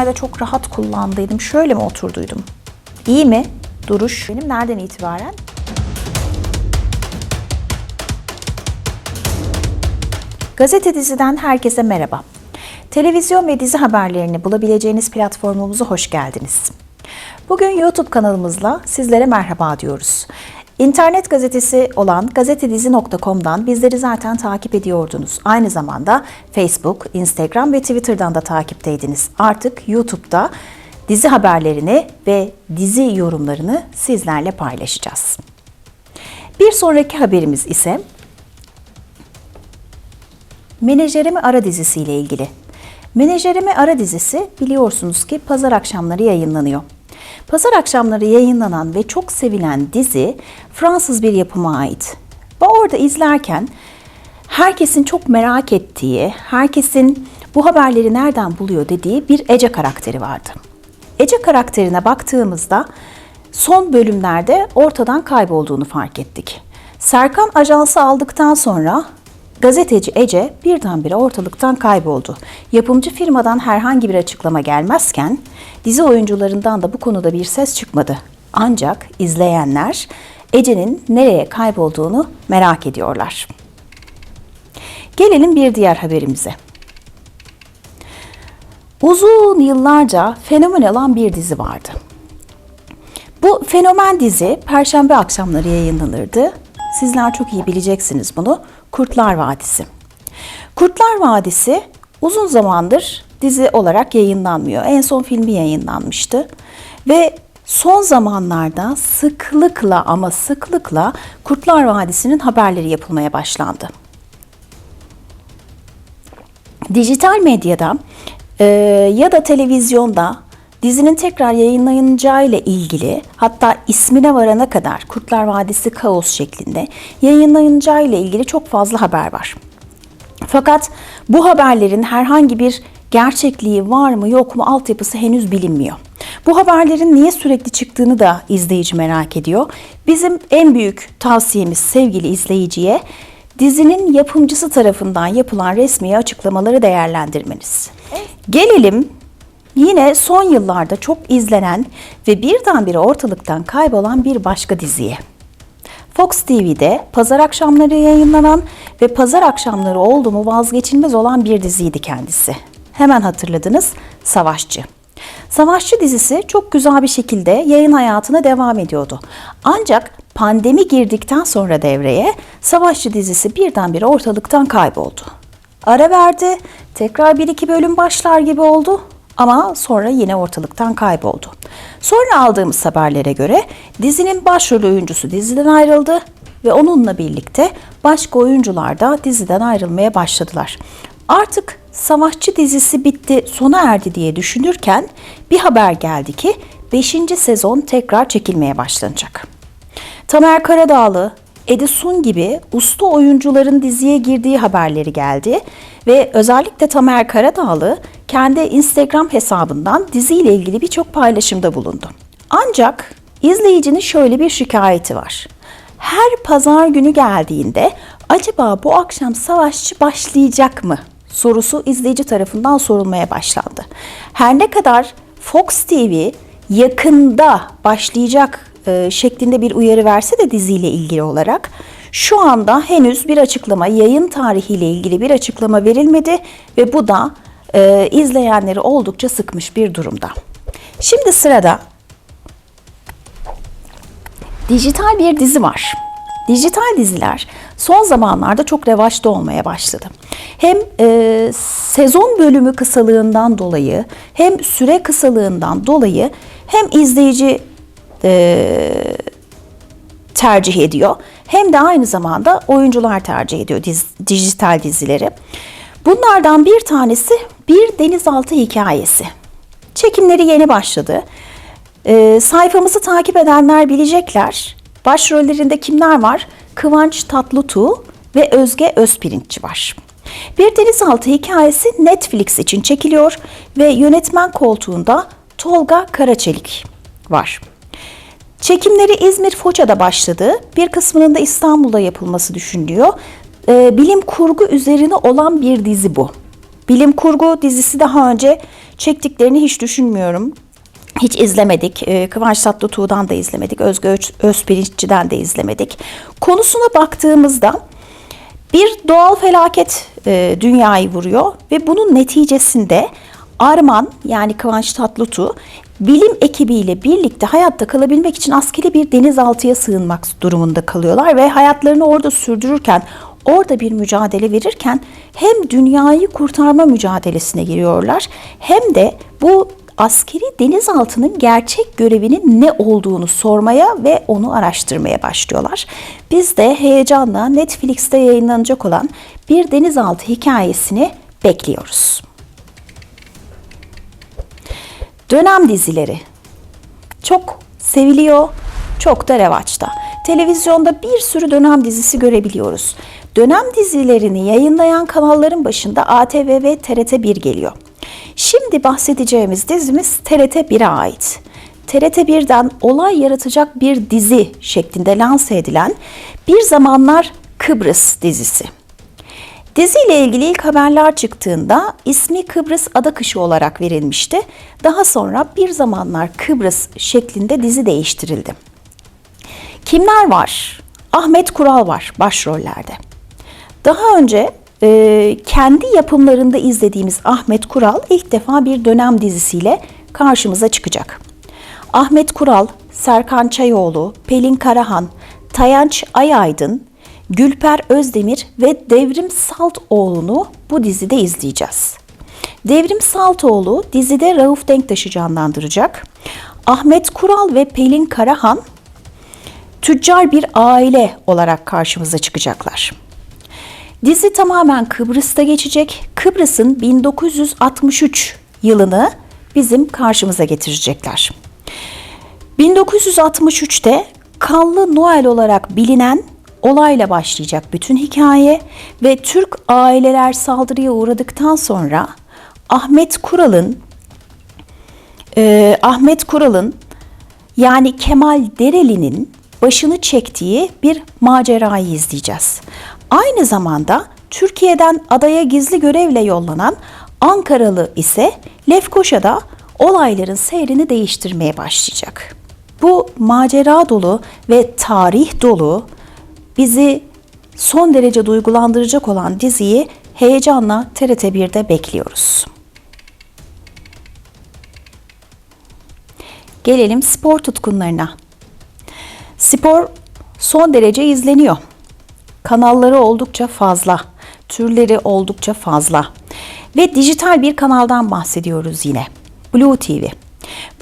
zamanlarda çok rahat kullandıydım. Şöyle mi oturduydum? İyi mi? Duruş. Benim nereden itibaren? Gazete diziden herkese merhaba. Televizyon ve dizi haberlerini bulabileceğiniz platformumuza hoş geldiniz. Bugün YouTube kanalımızla sizlere merhaba diyoruz. İnternet gazetesi olan gazetedizi.com'dan bizleri zaten takip ediyordunuz. Aynı zamanda Facebook, Instagram ve Twitter'dan da takipteydiniz. Artık YouTube'da dizi haberlerini ve dizi yorumlarını sizlerle paylaşacağız. Bir sonraki haberimiz ise Menajerimi Ara dizisiyle ilgili. Menajerimi Ara dizisi biliyorsunuz ki pazar akşamları yayınlanıyor. Pazar akşamları yayınlanan ve çok sevilen dizi Fransız bir yapıma ait. Ve orada izlerken herkesin çok merak ettiği, herkesin bu haberleri nereden buluyor dediği bir Ece karakteri vardı. Ece karakterine baktığımızda son bölümlerde ortadan kaybolduğunu fark ettik. Serkan ajansı aldıktan sonra gazeteci Ece birdenbire ortalıktan kayboldu. Yapımcı firmadan herhangi bir açıklama gelmezken dizi oyuncularından da bu konuda bir ses çıkmadı. Ancak izleyenler Ece'nin nereye kaybolduğunu merak ediyorlar. Gelelim bir diğer haberimize. Uzun yıllarca fenomen olan bir dizi vardı. Bu fenomen dizi perşembe akşamları yayınlanırdı. Sizler çok iyi bileceksiniz bunu. Kurtlar Vadisi. Kurtlar Vadisi uzun zamandır dizi olarak yayınlanmıyor. En son filmi yayınlanmıştı. Ve son zamanlarda sıklıkla ama sıklıkla Kurtlar Vadisi'nin haberleri yapılmaya başlandı. Dijital medyada e, ya da televizyonda dizinin tekrar yayınlanacağı ile ilgili hatta ismine varana kadar Kurtlar Vadisi Kaos şeklinde yayınlanacağı ile ilgili çok fazla haber var. Fakat bu haberlerin herhangi bir gerçekliği var mı yok mu altyapısı henüz bilinmiyor. Bu haberlerin niye sürekli çıktığını da izleyici merak ediyor. Bizim en büyük tavsiyemiz sevgili izleyiciye dizinin yapımcısı tarafından yapılan resmi açıklamaları değerlendirmeniz. Gelelim yine son yıllarda çok izlenen ve birdenbire ortalıktan kaybolan bir başka diziye. Fox TV'de pazar akşamları yayınlanan ve pazar akşamları oldu mu vazgeçilmez olan bir diziydi kendisi. Hemen hatırladınız Savaşçı. Savaşçı dizisi çok güzel bir şekilde yayın hayatına devam ediyordu. Ancak pandemi girdikten sonra devreye Savaşçı dizisi birdenbire ortalıktan kayboldu. Ara verdi, tekrar bir iki bölüm başlar gibi oldu ama sonra yine ortalıktan kayboldu. Sonra aldığımız haberlere göre dizinin başrol oyuncusu diziden ayrıldı ve onunla birlikte başka oyuncular da diziden ayrılmaya başladılar. Artık Savaşçı dizisi bitti, sona erdi diye düşünürken bir haber geldi ki 5. sezon tekrar çekilmeye başlanacak. Tamer Karadağlı, Edison gibi usta oyuncuların diziye girdiği haberleri geldi ve özellikle Tamer Karadağlı kendi Instagram hesabından diziyle ilgili birçok paylaşımda bulundu. Ancak izleyicinin şöyle bir şikayeti var. Her pazar günü geldiğinde acaba bu akşam savaşçı başlayacak mı sorusu izleyici tarafından sorulmaya başlandı. Her ne kadar Fox TV yakında başlayacak e, şeklinde bir uyarı verse de diziyle ilgili olarak şu anda henüz bir açıklama, yayın tarihiyle ilgili bir açıklama verilmedi ve bu da e, izleyenleri oldukça sıkmış bir durumda. Şimdi sırada dijital bir dizi var. Dijital diziler son zamanlarda çok revaçta olmaya başladı. Hem e, sezon bölümü kısalığından dolayı hem süre kısalığından dolayı hem izleyici e, tercih ediyor hem de aynı zamanda oyuncular tercih ediyor diz, dijital dizileri. Bunlardan bir tanesi bir denizaltı hikayesi. Çekimleri yeni başladı. E, sayfamızı takip edenler bilecekler. Başrollerinde kimler var? Kıvanç Tatlıtuğ ve Özge Özpirinççi var. Bir denizaltı hikayesi Netflix için çekiliyor ve yönetmen koltuğunda Tolga Karaçelik var. Çekimleri İzmir Foça'da başladı. Bir kısmının da İstanbul'da yapılması düşünülüyor. Ee, bilim kurgu üzerine olan bir dizi bu. Bilim kurgu dizisi daha önce çektiklerini hiç düşünmüyorum. Hiç izlemedik. Ee, Kıvanç Tatlıtuğ'dan da izlemedik. Özge Öz, Özpirinççi'den de izlemedik. Konusuna baktığımızda bir doğal felaket e, dünyayı vuruyor ve bunun neticesinde Arman yani Kıvanç Tatlıtuğ bilim ekibiyle birlikte hayatta kalabilmek için askeri bir denizaltıya sığınmak durumunda kalıyorlar ve hayatlarını orada sürdürürken orada bir mücadele verirken hem dünyayı kurtarma mücadelesine giriyorlar hem de bu askeri denizaltının gerçek görevinin ne olduğunu sormaya ve onu araştırmaya başlıyorlar. Biz de heyecanla Netflix'te yayınlanacak olan bir denizaltı hikayesini bekliyoruz. Dönem dizileri çok seviliyor, çok da revaçta. Televizyonda bir sürü dönem dizisi görebiliyoruz. Dönem dizilerini yayınlayan kanalların başında ATV ve TRT1 geliyor. Şimdi bahsedeceğimiz dizimiz TRT 1'e ait. TRT 1'den olay yaratacak bir dizi şeklinde lanse edilen Bir Zamanlar Kıbrıs dizisi. Diziyle ilgili ilk haberler çıktığında ismi Kıbrıs Adakışı olarak verilmişti. Daha sonra Bir Zamanlar Kıbrıs şeklinde dizi değiştirildi. Kimler var? Ahmet Kural var başrollerde. Daha önce e, kendi yapımlarında izlediğimiz Ahmet Kural ilk defa bir dönem dizisiyle karşımıza çıkacak. Ahmet Kural, Serkan Çayoğlu, Pelin Karahan, Tayanç Ayaydın, Gülper Özdemir ve Devrim Saltoğlu'nu bu dizide izleyeceğiz. Devrim Saltoğlu dizide Rauf Denktaş'ı canlandıracak. Ahmet Kural ve Pelin Karahan tüccar bir aile olarak karşımıza çıkacaklar. Dizi tamamen Kıbrıs'ta geçecek. Kıbrıs'ın 1963 yılını bizim karşımıza getirecekler. 1963'te Kanlı Noel olarak bilinen olayla başlayacak bütün hikaye ve Türk aileler saldırıya uğradıktan sonra Ahmet Kural'ın e, Ahmet Kural'ın yani Kemal Dereli'nin başını çektiği bir macerayı izleyeceğiz. Aynı zamanda Türkiye'den adaya gizli görevle yollanan Ankaralı ise Lefkoşa'da olayların seyrini değiştirmeye başlayacak. Bu macera dolu ve tarih dolu bizi son derece duygulandıracak olan diziyi heyecanla TRT 1'de bekliyoruz. Gelelim spor tutkunlarına. Spor son derece izleniyor. Kanalları oldukça fazla, türleri oldukça fazla. Ve dijital bir kanaldan bahsediyoruz yine. Blue TV.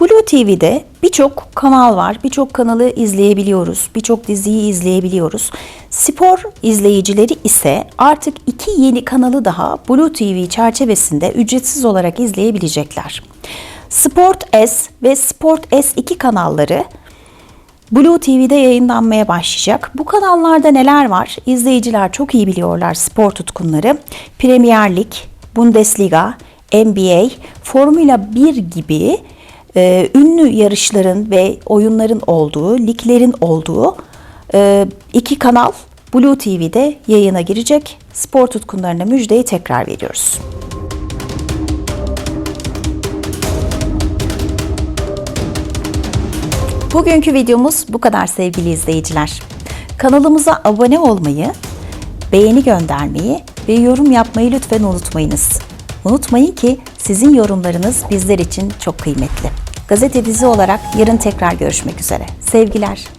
Blue TV'de birçok kanal var. Birçok kanalı izleyebiliyoruz. Birçok diziyi izleyebiliyoruz. Spor izleyicileri ise artık iki yeni kanalı daha Blue TV çerçevesinde ücretsiz olarak izleyebilecekler. Sport S ve Sport S2 kanalları Blue TV'de yayınlanmaya başlayacak. Bu kanallarda neler var? İzleyiciler çok iyi biliyorlar spor tutkunları. Premier Lig, Bundesliga, NBA, Formula 1 gibi e, ünlü yarışların ve oyunların olduğu, liglerin olduğu e, iki kanal Blue TV'de yayına girecek. Spor tutkunlarına müjdeyi tekrar veriyoruz. Bugünkü videomuz bu kadar sevgili izleyiciler. Kanalımıza abone olmayı, beğeni göndermeyi ve yorum yapmayı lütfen unutmayınız. Unutmayın ki sizin yorumlarınız bizler için çok kıymetli. Gazete dizi olarak yarın tekrar görüşmek üzere. Sevgiler.